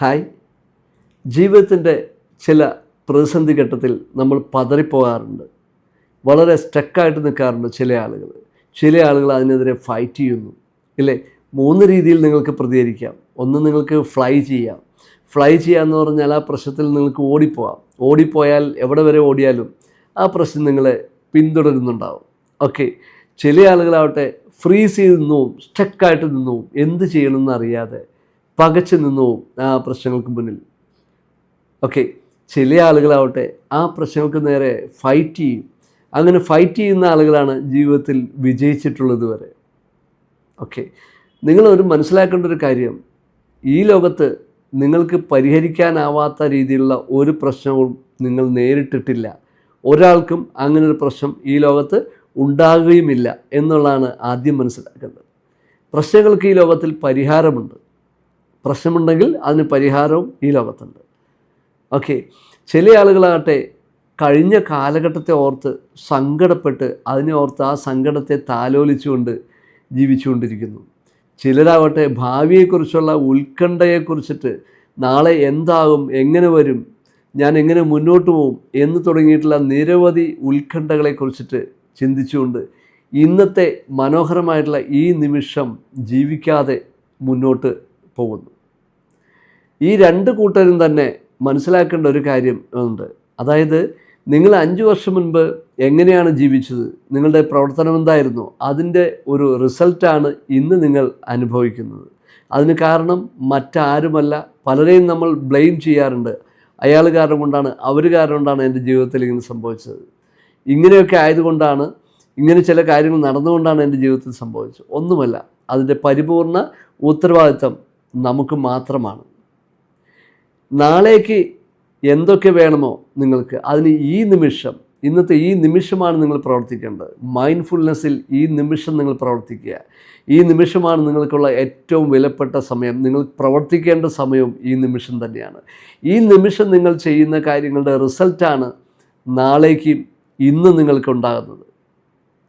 Hi. ജീവിതത്തിന്റെ ചില പ്രതിസന്ധി ഘട്ടത്തിൽ നമ്മൾ പതറിപ്പോകാറുണ്ട്. വളരെ സ്റ്റക്കായിട്ട് നിൽക്കാറുണ്ട് ചില ആളുകൾ. ചില ആളുകൾ അതിനെതിരെ ഫൈറ്റ് ചെയ്യുന്നു. ഇല്ലേ? മൂന്ന് രീതിയിൽ നിങ്ങൾക്ക് പ്രതികരിക്കാം. ഒന്ന് നിങ്ങൾക്ക് ഫ്ലൈ ചെയ്യാം. ഫ്ലൈ ചെയ്യാമെന്ന് പറഞ്ഞാൽ ആ പ്രശ്നത്തിൽ നിങ്ങൾക്ക് ഓടിപ്പോവാം. ഓടിപ്പോയാൽ എവിടെ വരെ ഓടിയാലും ആ പ്രശ്നം നിങ്ങളെ പിന്തുടരുന്നുണ്ടാവും. ഓക്കെ ചില ആളുകളാവട്ടെ ഫ്രീസ് ചെയ്ത് നിന്നും സ്റ്റക്കായിട്ട് നിന്നും എന്ത് ചെയ്യണമെന്ന് അറിയാതെ പകച്ചു നിന്നു ആ പ്രശ്നങ്ങൾക്ക് മുന്നിൽ. ഓക്കെ ചില ആളുകളാവട്ടെ ആ പ്രശ്നങ്ങൾക്ക് നേരെ ഫൈറ്റ് ചെയ്യും. അങ്ങനെ ഫൈറ്റ് ചെയ്യുന്ന ആളുകളാണ് ജീവിതത്തിൽ വിജയിച്ചിട്ടുള്ളത് വരെ. ഓക്കെ നിങ്ങളൊരു മനസ്സിലാക്കേണ്ട ഒരു കാര്യം ഈ ലോകത്ത് നിങ്ങൾക്ക് പരിഹരിക്കാനാവാത്ത രീതിയിലുള്ള ഒരു പ്രശ്നവും നിങ്ങൾ നേരിട്ടിട്ടില്ല. ഒരാൾക്കും അങ്ങനൊരു പ്രശ്നം ഈ ലോകത്ത് ഉണ്ടാകുകയുമില്ല എന്നുള്ളതാണ് ആദ്യം മനസ്സിലാക്കേണ്ടത്. പ്രശ്നങ്ങൾക്ക് ഈ ലോകത്തിൽ പരിഹാരമുണ്ട്. പ്രശ്നമുണ്ടെങ്കിൽ അതിന് പരിഹാരവും ഈ ലോകത്തുണ്ട്. ഓക്കെ. ചില ആളുകളാകട്ടെ കഴിഞ്ഞ കാലഘട്ടത്തെ ഓർത്ത് സങ്കടപ്പെട്ട് അതിനെ ഓർത്ത് ആ സങ്കടത്തെ താലോലിച്ചുകൊണ്ട് ജീവിച്ചുകൊണ്ടിരിക്കുന്നു. ചിലരാവട്ടെ ഭാവിയെക്കുറിച്ചുള്ള ഉത്കണ്ഠയെക്കുറിച്ചിട്ട് നാളെ എന്താകും എങ്ങനെ വരും ഞാൻ എങ്ങനെ മുന്നോട്ട് പോകും എന്ന് തുടങ്ങിയിട്ടുള്ള നിരവധി ഉത്കണ്ഠകളെക്കുറിച്ചിട്ട് ചിന്തിച്ചുകൊണ്ട് ഇന്നത്തെ മനോഹരമായിട്ടുള്ള ഈ നിമിഷം ജീവിക്കാതെ മുന്നോട്ട് പോകുന്നു. ഈ രണ്ട് കൂട്ടരും തന്നെ മനസ്സിലാക്കേണ്ട ഒരു കാര്യം ഉണ്ട്. അതായത് നിങ്ങൾ അഞ്ച് വർഷം മുൻപ് എങ്ങനെയാണ് ജീവിച്ചത്? നിങ്ങളുടെ പ്രവർത്തനം എന്തായിരുന്നു? അതിന്റെ ഒരു റിസൾട്ടാണ് ഇന്ന് നിങ്ങൾ അനുഭവിക്കുന്നത്. അതിന് കാരണം മറ്റാരുമല്ല. പലരെയും നമ്മൾ ബ്ലെയിം ചെയ്യാറുണ്ട്. അയാൾ കാരണം കൊണ്ടാണ് അവർ കാരണം കൊണ്ടാണ് എന്റെ ജീവിതത്തിൽ ഇങ്ങനെ സംഭവിച്ചത്. ഇങ്ങനെയൊക്കെ ആയതുകൊണ്ടാണ് ഇങ്ങനെ ചില കാര്യങ്ങൾ നടന്നുകൊണ്ടാണ് എന്റെ ജീവിതത്തിൽ സംഭവിച്ചത്. ഒന്നുമല്ല അതിന്റെ പരിപൂർണ ഉത്തരവാദിത്തം നമുക്ക് മാത്രമാണ്. നാളേക്ക് എന്തൊക്കെ വേണമോ നിങ്ങൾക്ക് അതിന് ഈ നിമിഷം ഇന്നത്തെ ഈ നിമിഷമാണ് നിങ്ങൾ പ്രവർത്തിക്കേണ്ടത്. മൈൻഡ്ഫുൾനെസ്സിൽ ഈ നിമിഷം നിങ്ങൾ പ്രവർത്തിക്കുക. ഈ നിമിഷമാണ് നിങ്ങൾക്കുള്ള ഏറ്റവും വിലപ്പെട്ട സമയം. നിങ്ങൾ പ്രവർത്തിക്കേണ്ട സമയവും ഈ നിമിഷം തന്നെയാണ്. ഈ നിമിഷം നിങ്ങൾ ചെയ്യുന്ന കാര്യങ്ങളുടെ റിസൾട്ടാണ് നാളേക്കും ഇന്ന് നിങ്ങൾക്കുണ്ടാകുന്നത്.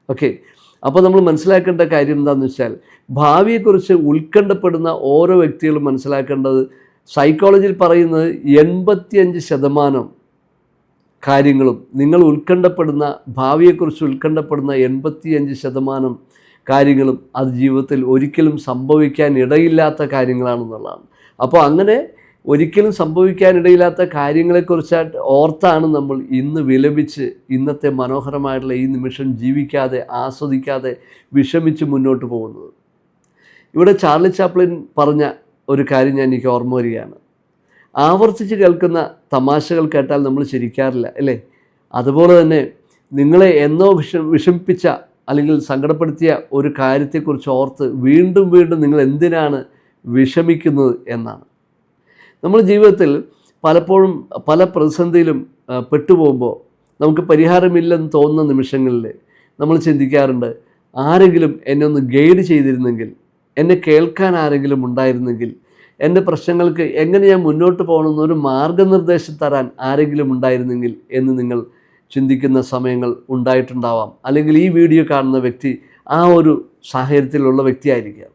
ഓക്കെ അപ്പോൾ നമ്മൾ മനസ്സിലാക്കേണ്ട കാര്യം എന്താണെന്ന് വെച്ചാൽ ഭാവിയെക്കുറിച്ച് ഉത്കണ്ഠപ്പെടുന്ന ഓരോ വ്യക്തികളും മനസ്സിലാക്കേണ്ടത് സൈക്കോളജിയിൽ പറയുന്നത് എൺപത്തിയഞ്ച് ശതമാനം കാര്യങ്ങളും നിങ്ങൾ ഉത്കണ്ഠപ്പെടുന്ന ഭാവിയെക്കുറിച്ച് ഉത്കണ്ഠപ്പെടുന്ന എൺപത്തിയഞ്ച് ശതമാനം കാര്യങ്ങളും അത് ജീവിതത്തിൽ ഒരിക്കലും സംഭവിക്കാൻ ഇടയില്ലാത്ത കാര്യങ്ങളാണെന്നുള്ളതാണ്. അപ്പോൾ അങ്ങനെ ഒരിക്കലും സംഭവിക്കാനിടയില്ലാത്ത കാര്യങ്ങളെക്കുറിച്ചായിട്ട് ഓർത്താണ് നമ്മൾ ഇന്ന് വിലപിച്ച് ഇന്നത്തെ മനോഹരമായിട്ടുള്ള ഈ നിമിഷം ജീവിക്കാതെ ആസ്വദിക്കാതെ വിഷമിച്ച് മുന്നോട്ട് പോകുന്നത്. ഇവിടെ ചാർലി ചാപ്ലിൻ പറഞ്ഞ ഒരു കാര്യം ഞാൻ എനിക്ക് ഓർമ്മ വരികയാണ്. ആവർത്തിച്ച് കേൾക്കുന്ന തമാശകൾ കേട്ടാൽ നമ്മൾ ചിരിക്കാറില്ല അല്ലേ? അതുപോലെ തന്നെ നിങ്ങളെ എന്നോ വിഷ വിഷമിപ്പിച്ച അല്ലെങ്കിൽ സങ്കടപ്പെടുത്തിയ ഒരു കാര്യത്തെക്കുറിച്ച് ഓർത്ത് വീണ്ടും വീണ്ടും നിങ്ങൾ എന്തിനാണ് വിഷമിക്കുന്നത് എന്നാണ്. നമ്മൾ ജീവിതത്തിൽ പലപ്പോഴും പല പ്രതിസന്ധിയിലും പെട്ടുപോകുമ്പോൾ നമുക്ക് പരിഹാരമില്ലെന്ന് തോന്നുന്ന നിമിഷങ്ങളിൽ നമ്മൾ ചിന്തിക്കാറുണ്ട് ആരെങ്കിലും എന്നെ ഒന്ന് ഗൈഡ് ചെയ്തിരുന്നെങ്കിൽ എന്നെ കേൾക്കാൻ ആരെങ്കിലും ഉണ്ടായിരുന്നെങ്കിൽ എന്റെ പ്രശ്നങ്ങൾക്ക് എങ്ങനെ ഞാൻ മുന്നോട്ട് പോകണമെന്ന് ഒരു മാർഗനിർദ്ദേശം തരാൻ ആരെങ്കിലും ഉണ്ടായിരുന്നെങ്കിൽ എന്ന് നിങ്ങൾ ചിന്തിക്കുന്ന സമയങ്ങൾ ഉണ്ടായിട്ടുണ്ടാവാം. അല്ലെങ്കിൽ ഈ വീഡിയോ കാണുന്ന വ്യക്തി ആ ഒരു സാഹചര്യത്തിലുള്ള വ്യക്തിയായിരിക്കാം.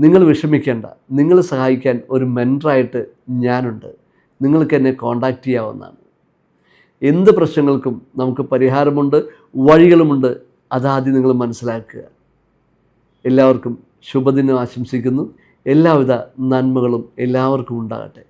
നിങ്ങൾ വിഷമിക്കേണ്ട. നിങ്ങൾ സഹായിക്കാൻ ഒരു മെന്ററായിട്ട് ഞാനുണ്ട്. നിങ്ങൾക്ക് എന്നെ കോണ്ടാക്റ്റ് ചെയ്യാവുന്നതാണ്. എന്ത് പ്രശ്നങ്ങൾക്കും നമുക്ക് പരിഹാരമുണ്ട് വഴികളുമുണ്ട്. അതാദ്യം നിങ്ങൾ മനസ്സിലാക്കുക. എല്ലാവർക്കും ശുഭദിനം ആശംസിക്കുന്നു. എല്ലാവിധ നന്മകളും എല്ലാവർക്കും ഉണ്ടാകട്ടെ.